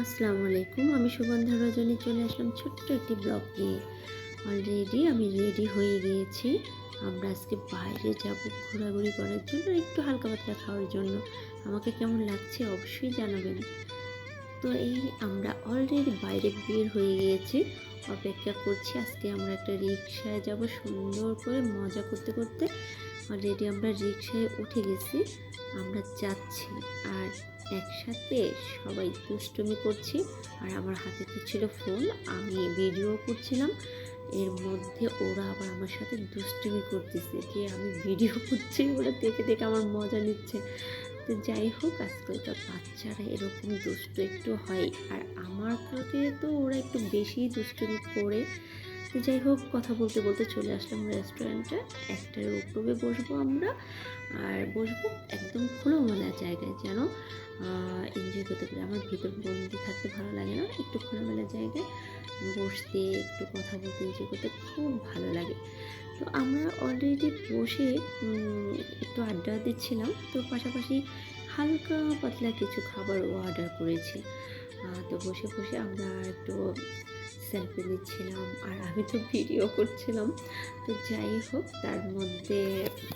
আসসালামু আলাইকুম আমি সুগন্ধা রজনী চলে আসলাম ছোট্ট একটি ব্লগ নিয়ে। অলরেডি আমি রেডি হয়ে গিয়েছি। আমরা আজকে বাইরে যাব ঘোরাঘুরি করার জন্য, একটু হালকা পাতলা খাওয়ার জন্য। আমাকে কেমন লাগছে অবশ্যই জানাবেন। তো এই আমরা অলরেডি বাইরে বের হয়ে গিয়েছি। অপেক্ষা করছি আজকে আমরা একটা রিক্সায় যাব সুন্দর করে, মজা করতে করতে। অলরেডি আমরা রিক্সায় উঠে গেছি। আমরা যাচ্ছি আর একসাথে সবাই দুষ্টুমি করছি। আর আমার হাতে তো ছিল ফোন, আমি ভিডিও করছিলাম। এর মধ্যে ওরা আবার আমার সাথে দুষ্টুমি করতেছে যে আমি ভিডিও করছি ওরা দেখে দেখে আমার মজা নিচ্ছে। তো যাই হোক আজকালকার বাচ্চারা এরকম দুষ্ট একটু হয়। আর আমার কাছে তো ওরা একটু বেশি দুষ্টুমি করে। তো যাই হোক, কথা বলতে বলতে চলে আসলাম রেস্টুরেন্টে একটার উপরে বসবো আমরা, আর বসবো একদম খোলামেলা জায়গায়, যেন এনজয় করতে পারি। আমার ভিতর বন্দি থাকতে ভালো লাগে না, একটু খোলা খোলামেলা জায়গায় বসতে, একটু কথা বলতে এনজয় করতে খুব ভালো লাগে। তো আমরা অলরেডি বসে একটু আড্ডা দিচ্ছিলাম, তো পাশাপাশি হালকা পাতলা কিছু খাবারও অর্ডার করেছি। তো বসে বসে আমরা একটু সেলফি নিচ্ছিলাম আর আমি তো ভিডিও করছিলাম। তো যাই হোক, তার মধ্যে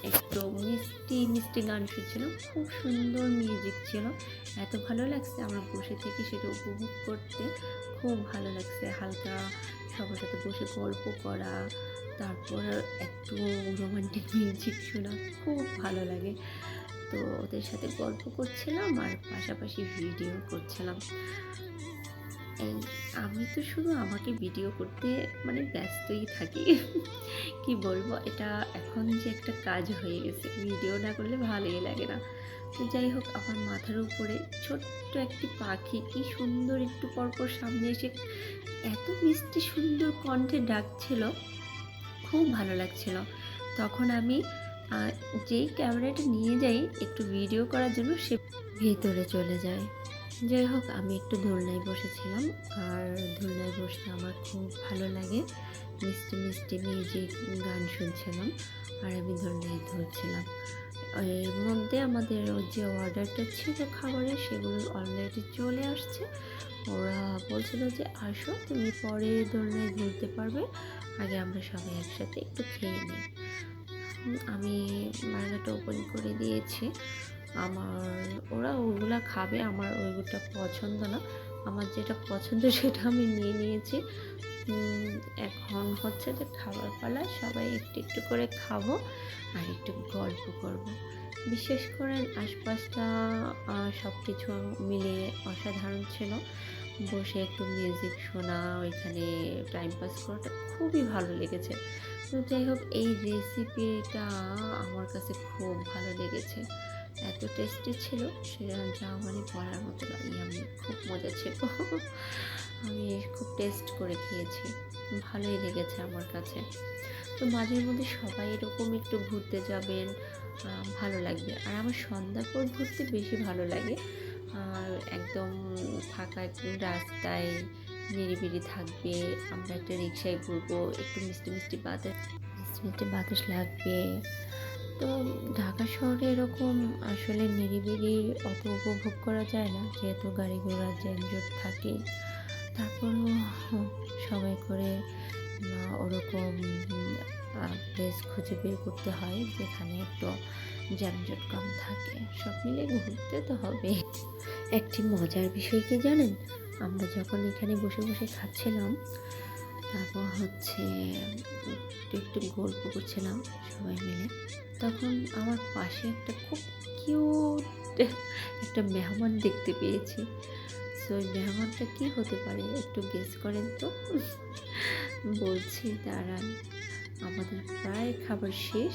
একটু মিষ্টি মিষ্টি গান শুনছিলাম খুব সুন্দর মিউজিক ছিল। এত ভালো লাগছে আমার বসে থেকে সেটা উপভোগ করতে। খুব ভালো লাগছে হালকা সবার সাথে বসে গল্প করা, তারপর একটু রোমান্টিক মিউজিক শোনা, খুব ভালো লাগে। তো ওদের সাথে গল্প করছিলাম আর পাশাপাশি ভিডিও করছিলাম। এই আমি তো শুধু আমাকে ভিডিও করতে মানে ব্যস্তই থাকি। কি বলব? এটা এখন যে একটা কাজ হয়ে গেছে। ভিডিও না করলে ভালোই লাগে না। তো যাই হোক, আমার মাথার উপরে ছোট্ট একটি পাখি কি সুন্দর একটু পরপর সামনে এসে এত মিষ্টি সুন্দর কণ্ঠে ডাকছিল। খুব ভালো লাগছিল। তখন আমি যেই ক্যামেরাটা নিয়ে যাই, একটু ভিডিও করার জন্য সে ভেতরে চলে যায়। যাই হোক আমি একটু দোলনায় বসেছিলাম আর দোলনায় বসতে আমার খুব ভালো লাগে। মিষ্টি মিষ্টি মিউজিক গান শুনছিলাম আর আমি দোলনায় ধরছিলাম। এর মধ্যে আমাদের যে অর্ডারটা ছিল খাবারের সেগুলো অলরেডি চলে আসছে। ওরা বলছিল যে, আসো, তুমি পরে দোলনায় ধরতে পারবে। আগে আমরা সবাই একসাথে একটু খেয়ে নিই। আমি বার্গারটা ওপেন করে দিয়েছি। আমার, ওরা ওইগুলা খাবে, আমার ওইগুলোটা পছন্দ না। আমার যেটা পছন্দ সেটা আমি নিয়ে নিয়েছি। এখন হচ্ছে যে খাবার পালা, সবাই একটু একটু করে খাব আর একটু গল্প করব। বিশেষ করে আশপাশটা সব কিছু মিলিয়ে অসাধারণ ছিল। বসে একটু মিউজিক শোনা, ওইখানে টাইম পাস করাটা খুবই ভালো লেগেছে। তো যাই হোক, এই রেসিপিটা আমার কাছে খুব ভালো লেগেছে। এত টেস্টি ছিল, সেটা যা মানে বলার মতো নয় আমি খুব মজা ছিল। আমি খুব টেস্ট করে খেয়েছি, ভালোই লেগেছে আমার কাছে। তো মাঝে মধ্যে সবাই এরকম একটু ঘুরতে যাবেন ভালো লাগবে। আর আমার সন্ধ্যার পর ঘুরতে বেশি ভালো লাগে। আর একদম ফাঁকা একটু রাস্তায় নিরিবিলি থাকবে, আমরা একটা রিক্সায় ঘুরবো, একটু মিষ্টি মিষ্টি বাতাস, মিষ্টি মিষ্টি বাতাস লাগবে। তো ঢাকা শহরে এরকম আসলে নিরিবিলি অত উপভোগ করা যায় না, যেহেতু গাড়ি ঘোড়ার যানজট থাকে। তারপরেও সবাই করে ওরকম প্লেস খুঁজে বের করতে হয়, যেখানে একটু যানজট কম থাকে। সব মিলে ঘুরতে তো হবে। একটি মজার বিষয় কি জানেন? আমরা যখন এখানে বসে বসে খাচ্ছিলাম তারপর হচ্ছে একটু একটু গল্প করছিলাম সবাই মিলে। তখন আমার পাশে একটা খুব কিউট একটা মেহমান দেখতে পেয়েছি। সো ওই মেহমানটা কী হতে পারে একটু গেস করেন তো? বলছি, দাঁড়ান, আমাদের প্রায় খাবার শেষ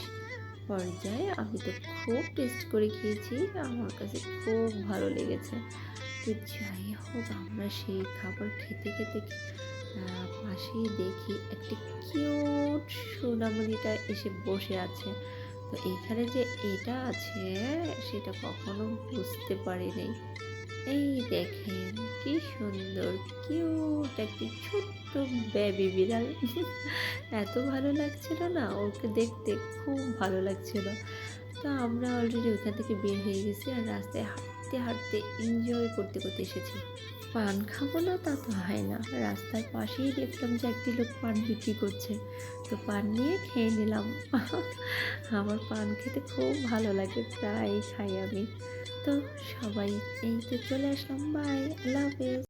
পর্যায়ে আমি তো খুব টেস্ট করে খেয়েছি, আমার কাছে খুব ভালো লেগেছে। তো যাই হোক, আমরা সেই খাবার খেতে খেতে পাশেই দেখি একটা কিউট সোনামণিটা এসে বসে আছে। তো এইখানে যে এটা আছে, সেটা কখনো বুঝতে পারিনি। এই দেখেন, কি সুন্দর, কিউট একটি ছোট্ট বেবি বিড়াল। এত ভালো লাগছিল না? ওকে দেখতে খুব ভালো লাগছিল। তো আমরা অলরেডি ওখান থেকে বের হয়ে গেছি আর রাস্তায় হাঁটতে হাঁটতে এনজয় করতে করতে এসেছি। পান খাব না, তা তো হয় না। রাস্তার পাশেই দেখলাম যে একটি লোক পান বিক্রি করছে। তো পান নিয়ে খেয়ে নিলাম। আমার পান খেতে খুব ভালো লাগে প্রায় খাই আমি। তো সবাই এই তো চলে আসলাম। বাই আল্লাহ হাফেজ।